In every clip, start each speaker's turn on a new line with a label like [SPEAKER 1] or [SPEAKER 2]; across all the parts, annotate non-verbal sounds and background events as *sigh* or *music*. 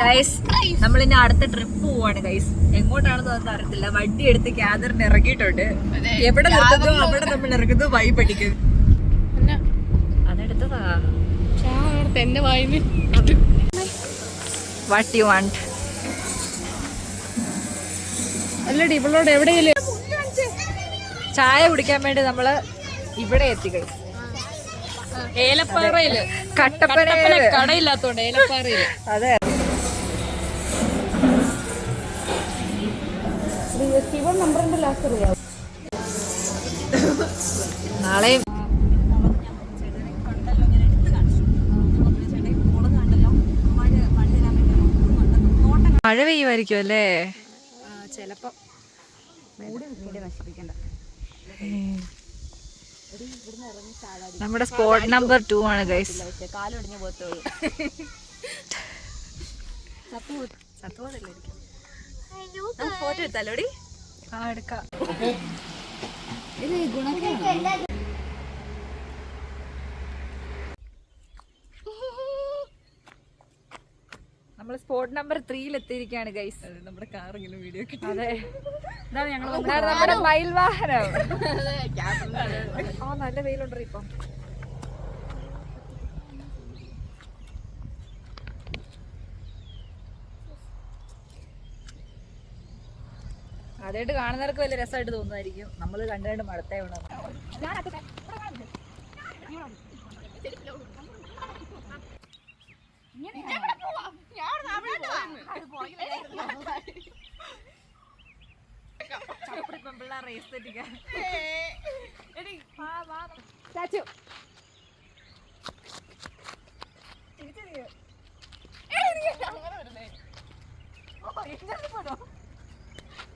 [SPEAKER 1] Guys നമ്മൾ ഇനി അടുത്ത ട്രിപ്പ് പോവാണ് ഗൈസ് എങ്ങോട്ടാണെന്ന് ഒന്നും അറിയത്തില്ല. വണ്ടി എടുത്ത് ക്യാദറിന് ഇറങ്ങിയിട്ടുണ്ട്. എവിടെ നിർത്തുന്നു? അവിടെ നമ്മൾ ഇറങ്ങുന്നു. വൈ പഠിക്കുന്നു അതെടുത്തതാ.
[SPEAKER 2] എന്റെ വായിന്.
[SPEAKER 1] വാട്ട് യു വാണ്ട്
[SPEAKER 2] അല്ലടി ഇവളോട് എവിടെയെങ്കിലും
[SPEAKER 1] ചായ കുടിക്കാൻ വേണ്ടി നമ്മൾ ഇവിടെ എത്തി ഗൈസ്
[SPEAKER 2] ഏലപ്പാറയിൽ.
[SPEAKER 1] കട്ടപ്പന
[SPEAKER 2] കട്ടപ്പന കടയില്ലാത്തോണ്ട് ഏലപ്പാറയിൽ.
[SPEAKER 1] അതെ. നാളെയും. മഴ പെയ്യുമായിരിക്കും അല്ലേ?
[SPEAKER 2] ചെലപ്പോ.
[SPEAKER 1] നമ്മുടെ സ്പോട്ട് നമ്പർ ടു ആണ് ഗൈസ്
[SPEAKER 2] കാലൊടിഞ്ഞ പോകത്തുള്ളൂ. *laughs*
[SPEAKER 1] ഫോട്ടോ എടുത്താലോടി? ആ എടുക്കാം. നമ്മൾ സ്പോട്ട് നമ്പർ ത്രീയിൽ എത്തിയിരിക്കുകയാണ് ഗൈസ്
[SPEAKER 2] നമ്മുടെ കാർ ഇങ്ങനെ വീഡിയോ
[SPEAKER 1] അതെ.
[SPEAKER 2] ഇതാണ് ഞങ്ങൾ
[SPEAKER 1] നമ്മുടെ മയിൽ വാഹനം ആ നല്ല വെയിലുണ്ടോ ഇപ്പം. അതായിട്ട് കാണുന്നവർക്ക് വലിയ രസമായിട്ട് തോന്നുമായിരിക്കും നമ്മൾ കണ്ടു കണ്ട് മടുത്തേ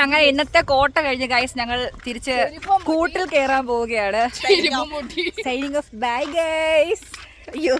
[SPEAKER 1] അങ്ങനെ ഇന്നത്തെ കോട്ട കഴിഞ്ഞ് ഗൈസ് ഞങ്ങൾ തിരിച്ച് കൂട്ടിൽ കയറാൻ പോവുകയാണ്. സൈനിങ് ഓഫ് ബൈ ഗൈസ് അയ്യോ.